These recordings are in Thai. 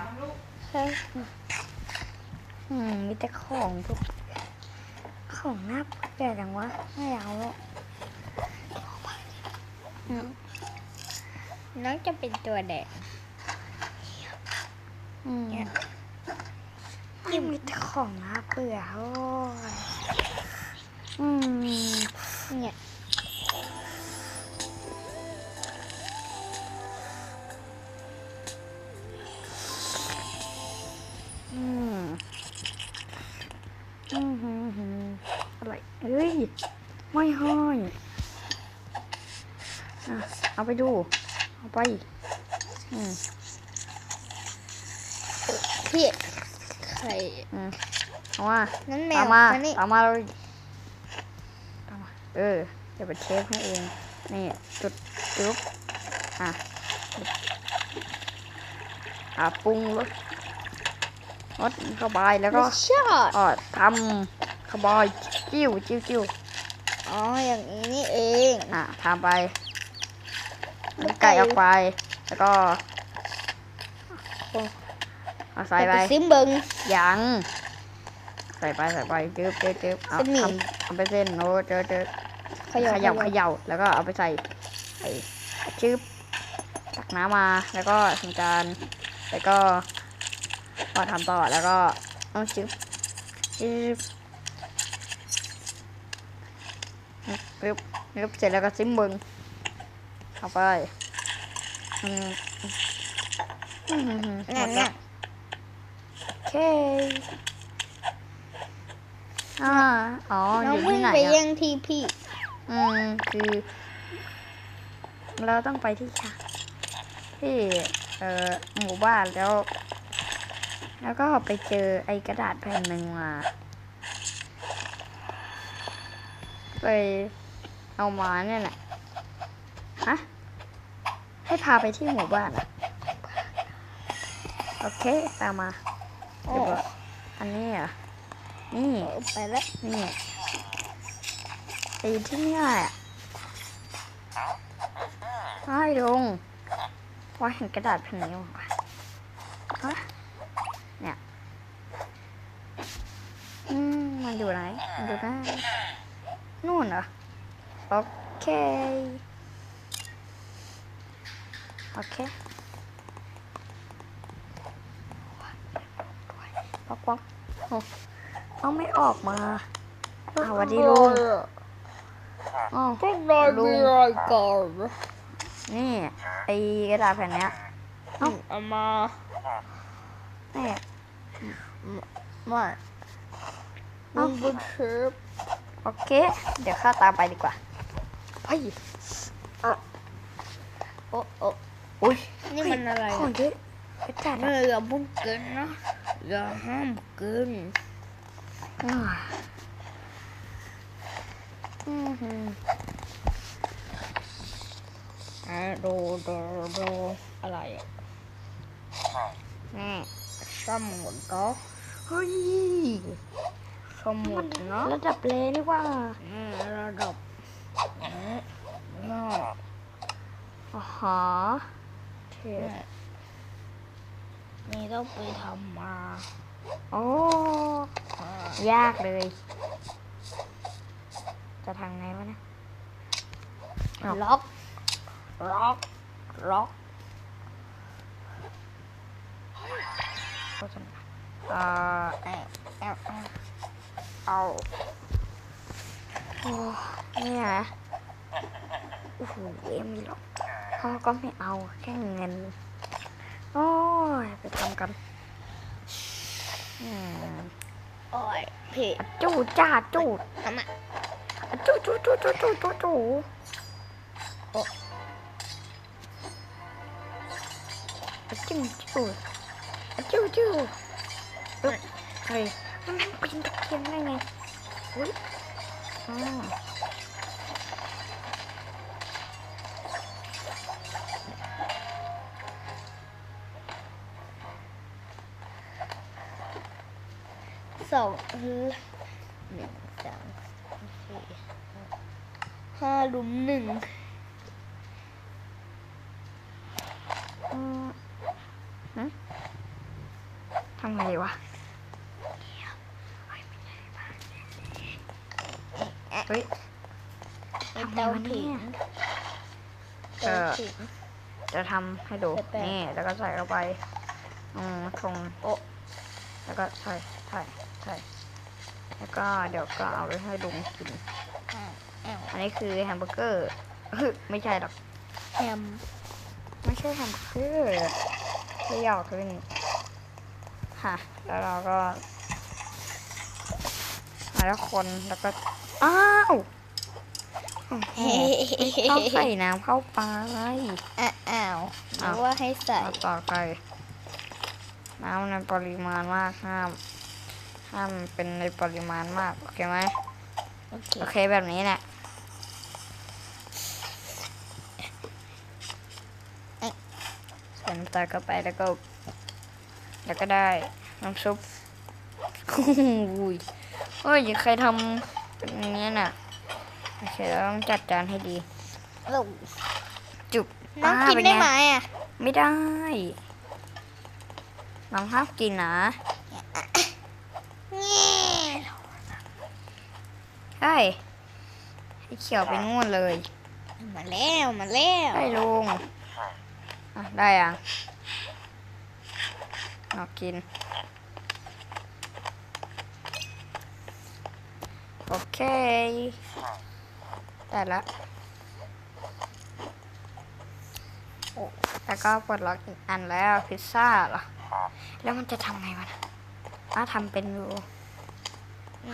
มั้งลูกใช่อืมมีแต่ของทุกของน่าเบื่อจังวะไม่เอาล้วอืมน้องจะเป็นตัวแดงอืมเนี่ยไม่มีแต่ของน่าเบื่อโอ้ยอืมเนี่ย เอ้ย ไม่ให้อะเอาไปดู เอาไป อืมพี่ไข่อืมเอามานั่นแมเอาวมามานี่เอามาเลยเอามาเออเดี๋ยวไปเชฟให้เอง นี่จุดจุ๊บอะ อะปรุงรสรสเข้าไปแล้วก็ชอบอ่อทำเข้าไปจิ้วจิ้วจิ้วอ๋ออย่างนี้นี่เองอะทำไปมีไก่ออกไป แล้วก็เอาใส่ไปซิมเบิงยังใส่ไปใส่ไปจึ๊บจึ๊บจึ๊บเอาเส้นหมี่ทำทำไปเส้นโอ้เจอเจอเขเขย่าย่าเขย่าแล้วก็เอาไปใส่ใส่จึ๊บตักน้ำมาแล้วก็ทำการแล้วก็ก็ทำต่อแล้วก็ต้องจึ๊บจึ๊บ ปึ๊บปึ๊บเสร็จแล้วก็ซิมเบิงเอาไปอืมอืมอืมอืมหมนั่ดนแล้วน่ะโอเคอ่าอ๋ออน้องยู่เพิ่ที่งไหนไปอะแย่งที่พี่อืมคือ เราต้องไปที่ชาที่เอ่อหมู่บ้านแล้ว แล้วก็ไปเจอไอ้กระดาษแผ่นหนึ่งมา ไปเอามาเนี่ยแหละฮะให้พาไปที่หมู่บ้านอะโอเค ตามมาโอ้เดี๋ยวก่อนอันนี้เหรอะนี่ไปแล้วนี่ตีที่นี่อะให้ลงว่าเห็นกระดาษแผ่นนี้มั้งฮะเนี่ย อืม มันอยู่ไหนมันอยู่ห น้านู่นเหรอโอเค โอเคป๊อกป๊อกโอ้เอาไม่ออกมาอ้าวสวัสดีลุงอ้าวพวกนายลุงมีอะไรก่อนนี่ไอกระดาษแผ่นเนี้ยเอ้าเอามานี่ไม่เอ้าลุงเป็นเชฟ โอเค เดี๋ยวข้าตามไปดีกว่าไปโอ้โอ้อุ้ยนี่มันอะไรของเยอะกระดาษเอออย่าพูดเกินนะอย่าห้ามเกินอ่าอือหืออะดูดูดูอะไรอะนี่สมุดเนาะเฮ้ย สมุดเนาะระดับเลนี่ว่านี่ระดับนี้เนาะอ๋อฮะเทนี่นี่ต้องไปทำมา โอ้อ่ายากเลย จะทางไงวะเนะอ้าวล็อกล็อกล็อกโฆษณาอ่าแอบแอบแอบ เอาโอ้เนี่ยนะโอ้โหเอ็มหรอกพ่อก็ไม่เอาแค่เงิน โอ้ย ไปทำกันอืมโอ้ยพี่อะจู้จ้าจู้ทำไมอะจู้จู้จู้จู้จู้จู้จู้อะจิ้มจู้อะจู้จู้อึ๊บเฮ้ย มันปีนตะเกียงได้ไงอุ้ยอ๋อสองหนึ่งสองสี่ห้าลุมหนึ่งอืมหึทำไงวะ ฮ้ยในเตาผิงเอเตาอ ผิง จะทำให้ดูใส่แป้งนี่แล้วก็ใส่เข้าไปอืมตรงโอ้แล้วก็ใส่ใส่ใส่แล้วก็เดี๋ยวก็เอาไปให้ลุงกินอ้าวอ้าวอันนี้คือแฮมเบอร์เกอร์ไม่ใช่หรอก แฮมไม่ใช่แฮมเบอร์เกอร์ที่หยอกขึ้นค่ะ แล้วเราก็มาแล้วคนแล้วก็ อ้าวโอ้โหต้องใส่น้ำเข้าไปอะอ้าวหรือว่าให้ใส่เอาต่อไป น้ำในปริมาณมากห้ามห้ามเป็นในปริมาณมากโอเคไหมโอเคโอเคแบบนี้แหละใส่น้ำตาลเข้าไปแล้วก็ แล้วก็ได้น้ำซุปอุ้ยเฮ้ยใครทำเป็ นอย่างนี้น่ะโอเคเราต้องจัดจานให้ดีลูกจุบน้องากินเป็ได้งไหมอะ ไม่ได้ น้องห้ามกินนะนี่ใช่ให้เขียวไปนู่นเลย มาแล้วมาแล้วได้ลุงอะได้ยังเอากิน โอเค ได้ละโอ้แล้วก็ปลดล็อกอีกอันแล้วพิซซ่าเหรอ แล้วมันจะทำไงวะนะอ้าทำเป็นอยู่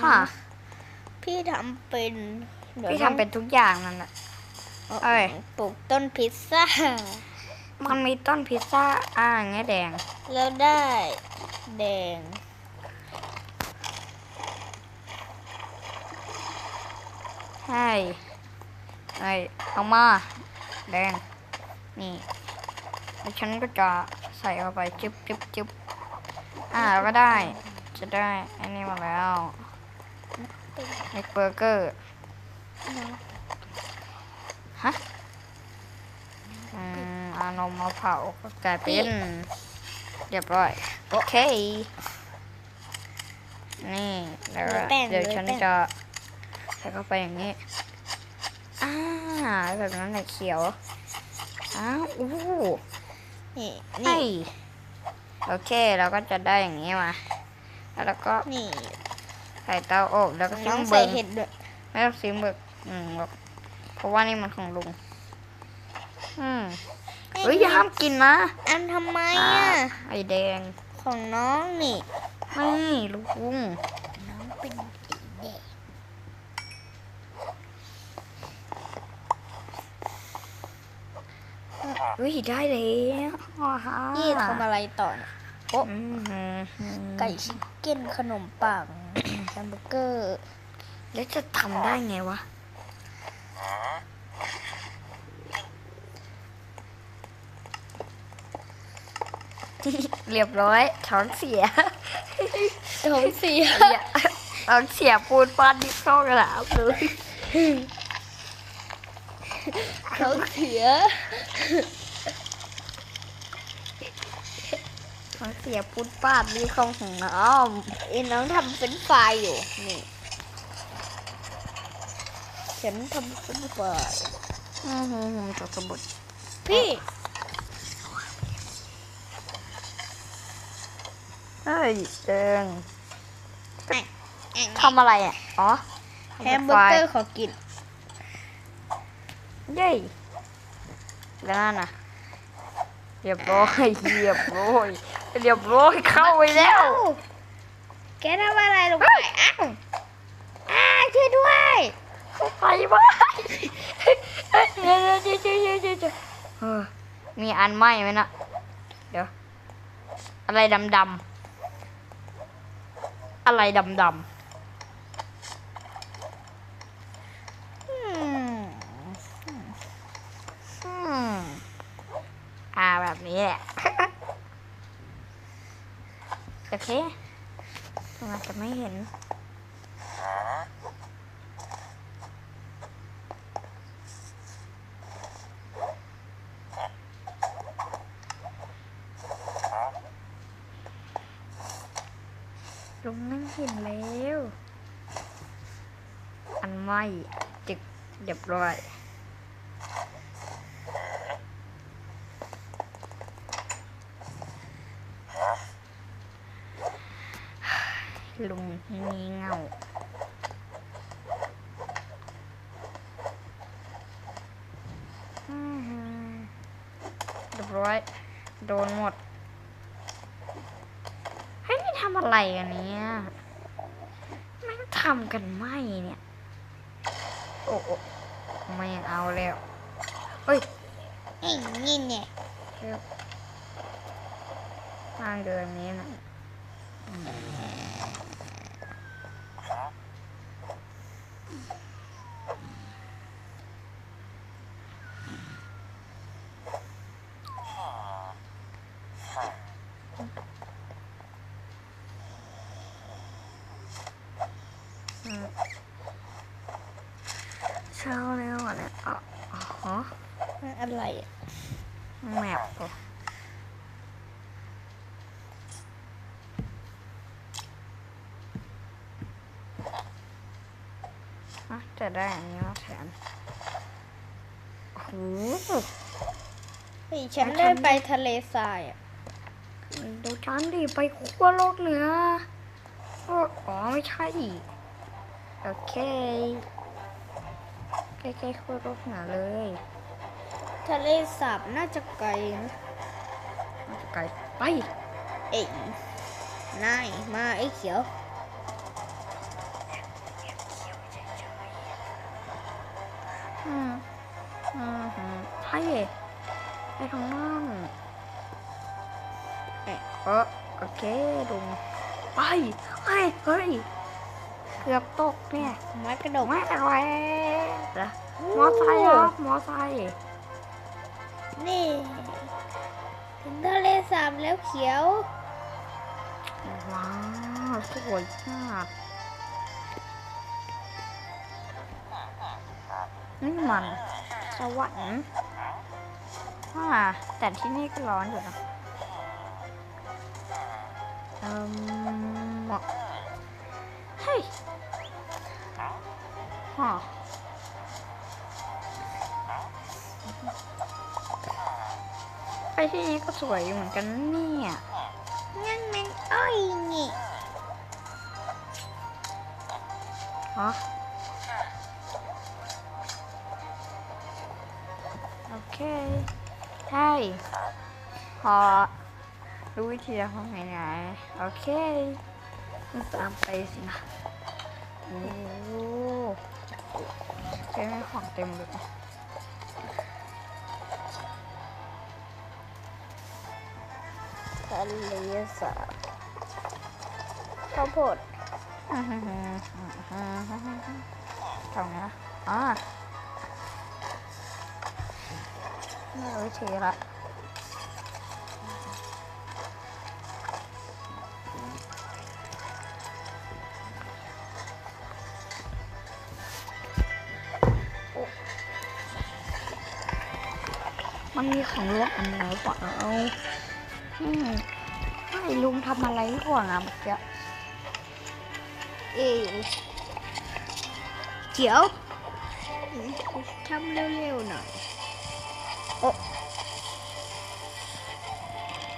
ฮะพี่ทำเป็นดี๋ยวพี่ทำเป็นทุกอย่างนั่นแหละน้องเอ้ยปลูกต้นพิซซ่า มันมีต้นพิซซ่าอ่าอย่างเงี้ยแดง แล้วได้แดง ใช่ไอ้เอามา แดง นี่แล้วฉันก็จะใส่เข้าไปจึ๊บจึ๊บจึ๊บอ่าแล้วก็ได้ จะได้อันนี้มาแล้วเล็กเบอร์เกอร์ฮะอืมเอานมมาเผาก็กลายเป็นเรียบร้อย โอเค นี่แล้วก็โรยแป้งเดี๋ยวโรยฉันแป้งจะ ใส่เข้าไปอย่างนี้อ่าแบบนั้นแหละเขียวอ้าวอู้นี่ไอ้นี่โอเคเราก็จะได้อย่างนี้มาแล้วเราก็นี่ใส่เตาอบแล้วก็ซิน้องมใส่เบิร์เห็ดด้วยไม่ต้องซิมเบิร์อืมหรอกเพราะว่านี่มันของลุงอืมเฮ้ยอย่าห้ามกินนะอันทำไมอ่าอะไอแดงของน้องนี่ไม่ลุงน้องเป็นสีแดง เฮ้ยได้แล้วว้าฮะนี่ทำอะไรต่อเนี่ยโอ้อืมหืมหืมไก่ชิคเก้นขนมปังแฮมเบอร์เกอร์ แล้วจะทำได้ไงวะเรียบร้อยท้องเสียท้องเสียอย่าท้องเสียปูนปั้นดิบเข้ากระดาษเลยท้องเสีย ท้องเสียปูนปั้นนี่เข้าของน้ไอ้น้องทำเป็นไฟรายอยู่ นี่ ฉันทำเป็นไฟรายำอือหือหือตัวสมุดพี่เฮ้ยเดิงทำอะไรอะ อ๋อแฮมเบอร์เกอร์ขอกิน เย้แล้วนั่นน่ะเรียบร้อยเรียบร้อย เรียบร้อยเข้าไปแล้ว แกทำอะไรลงไปอ้าวอ้าช่วยด้วยเข้าไปบ้าเดี๋ยวเดี๋ยวเดี๋ยวเดี๋ยวเดี๋ยวเดี๋ยวเออมีอันไหมไหมนะเดี๋ยว อะไรดำดำๆอะไรดำดำ อืม ๆอืมอ่าแบบนี้แหละ โอเคมันจะไม่เห็น ลุงนั่งเห็นแล้ว อันไม่จึกเรียบร้อย ลุงงีเง่าอือหือเรียบร้อย โดนหมด เฮ้ยนี่ทำอะไรกันเนี่ยแม่งทำกันไม่เนี่ย โอ้โอ้ไม่เอาแล้วเฮ้ยไอ้นี่เนี่ยเร็วทางเดินนี้นะอืม เช้าแล้วอะเนี่ยอ๋ออ๋ออะไรอะแมปเหรออะ จะได้อันนี้มาแทนโอ้โหเฮ้ยฉันได้ไปทะเลทรายอะดูฉันดิไปขั้วโลกเหนือโอ้อ๋อไม่ใช่โอเคใกล้ๆขั้วโลกเหนือเลย ทะเลสาบน่าจะไกลนะมันจะไกลไป เอ้ยนายมาไอ้เขียว เกือบตกเนี่ยไม้กระดกไม่ไหวละมอไซค์ครับมอไซค์นี่ถึงทะเลสาบแล้วเขียว ว้าวสวยมากนี่มันสวรรค์อ่าแต่ที่นี่ก็ร้อนอยู่นะเฮะไปที่นี่ก็สวยอยู่เหมือนกันนะเนี่ยงั้นมันอ้อยนี่ฮะโอเค ใช่ พอ รู้วิธีทำไงไงโอเคต้องตามไปสินะโอ้ เต็มของเต็มเลยทะเลสาบข้าวโพดตรงนี้นะอ่าไม่รู้วิธีละ ของลวกอันไหนเปล่าอืมไม่ลุงทำอะไรก่อนอะเมื่อกี้เอ้ยเขียวทำเร็วๆหน่อยโอ้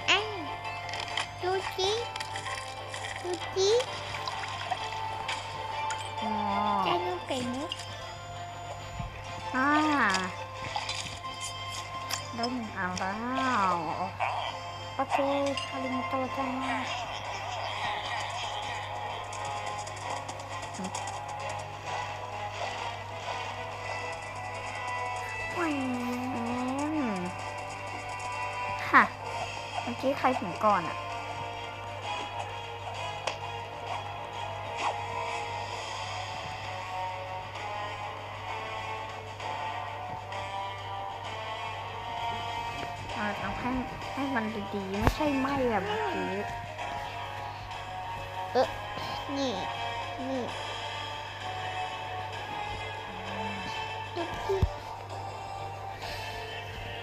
ไอ้ดูจิดูจิอ๋อไก่นุกไก่นุกอ่า ได้หนึ่งอันแล้วโอเคอาริมโตจังแหวนฮะเมื่อกี้ใครถึงก่อนอะ ใช่ไหมแบบเมื่อกี้นี่ นี่ดู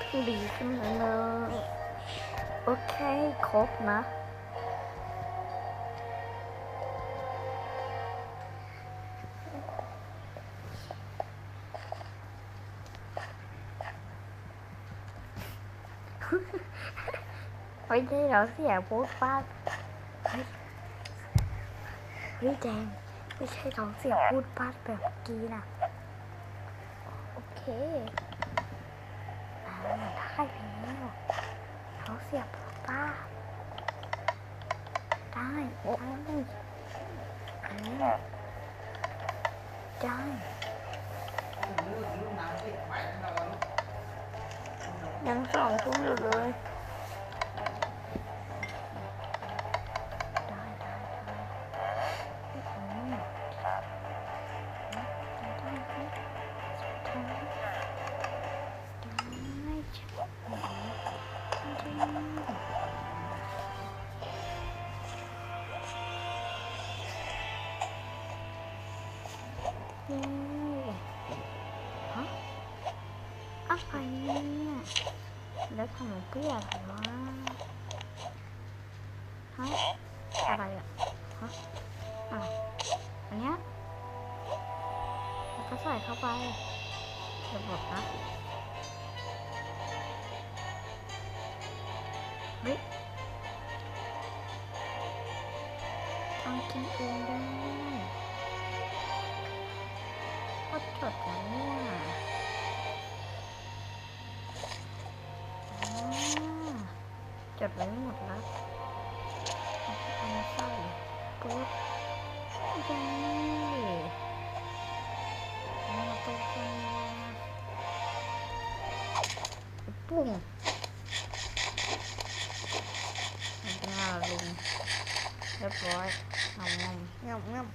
ที่ดีขึ้นแล้วเลยโอเค ครบนะ ไม่ใช่เราเสียพูดป้าเฮ้ยเฮ้ยแดงไม่ใช่เราเสียพูดป้าดแบบเมื่อกี้นะโอเคอ่าได้แล้วเราเสียพูดป้าดได้ได้อ่าได้ยังสองทุ่มอยู่เลย ฮะอะไรเนี่ยแล้วทำไมเปรี้ยวเหรอฮะอะไรอะฮะอะอันเนี้ยแล้วก็ใส่เข้าไปเดี๋ยวบนะเฮ้ยทำกินเองได้ ก็จดนะเนี่ยจดไว้หมดแล้วเอาไปเอามาใส่ปุ๊บย้เอามาตรงกันปุ้งแล้วก็ลุงเรียบร้อยเอางมงียบเงียบ